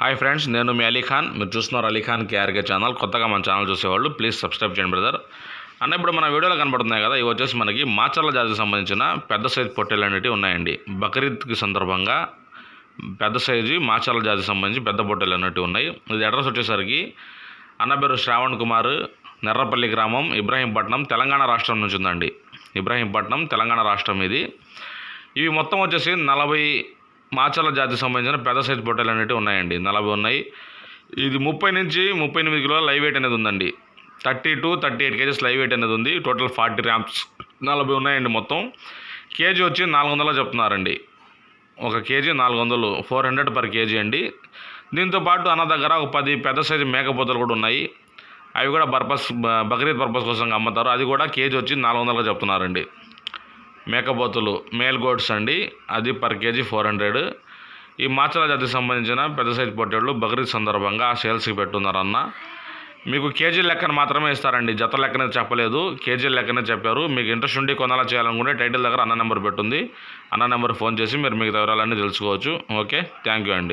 Hi friends నేను మీ అలీఖాన్ మీరు చూస్తున్నారు అలీఖాన్ కేఆర్కే ఛానల్. కొత్తగా మన ఛానల్ చూసేవాళ్ళు ప్లీజ్ సబ్స్క్రైబ్ చేయండి బ్రదర్ అన్న ఇప్పుడు మన వీడియోలో కనబడుతున్నాయి కదా ఇవి వచ్చేసి మనకి మాచర్ల జాతికి సంబంధించిన పెద్ద సైజు పొట్టేలు అనేవి ఉన్నాయండి. బక్రీద్కి సందర్భంగా పెద్ద సైజు మాచర్ల జాతికి సంబంధించి పెద్ద పొట్టేలు అనేవి ఉన్నాయి. ఇది అడ్రస్ వచ్చేసరికి అన్న పేరు శ్రావణ్ కుమార్ నెర్రపల్లి గ్రామం ఇబ్రాహీంపట్నం తెలంగాణ రాష్ట్రం నుంచి ఉందండి. ఇబ్రాహీంపట్నం తెలంగాణ రాష్ట్రం ఇది. ఇవి మొత్తం వచ్చేసి నలభై మాచర్ల జాతికి సంబంధించిన పెద్ద సైజ్ పొట్టేలు అనేవి ఉన్నాయండి. నలభై ఉన్నాయి. ఇది ముప్పై నుంచి ముప్పై ఎనిమిది కిలోల లైవ్ వెయిట్ అనేది ఉందండి. Thirty two thirty eight KGs live weight అనేది ఉంది. టోటల్ ఫార్టీ ర్యామ్స్ నలభై ఉన్నాయండి మొత్తం. కేజీ వచ్చి నాలుగు వందలు చెప్తున్నారండి. ఒక కేజీ నాలుగు వందలు ఫోర్ హండ్రెడ్ పర్ కేజీ అండి. దీంతో పాటు అన్న దగ్గర ఒక పది పెద్ద సైజు మేకపోతలు కూడా ఉన్నాయి. అవి కూడా పర్పస్ బ- బక్రీద్ పర్పస్ కోసం అమ్ముతారు. అది కూడా కేజీ వచ్చి నాలుగు వందలుగా చెప్తున్నారండి. మేకపోతులు మేల్ గోడ్స్ అండి. అది పర్ కేజీ ఫోర్ హండ్రెడ్. ఈ మాచల జాతికి సంబంధించిన పెద్ద సైజు పొట్టేళ్ళు బక్రీద్ సందర్భంగా సేల్స్కి పెట్టున్నారు అన్న మీకు కేజీ లెక్కన మాత్రమే ఇస్తారండి. జత లెక్కనే చెప్పలేదు. కేజీ లెక్కనే చెప్పారు. మీకు ఇంట్రెస్ట్ ఉండి కొనాలా చేయాలనుకుంటే టైటిల్ దగ్గర అన్న నెంబర్ పెట్టుంది. అన్న నెంబర్ ఫోన్ చేసి మీరు మీకు వివరాలన్నీ తెలుసుకోవచ్చు. ఓకే? థ్యాంక్ యూ అండి.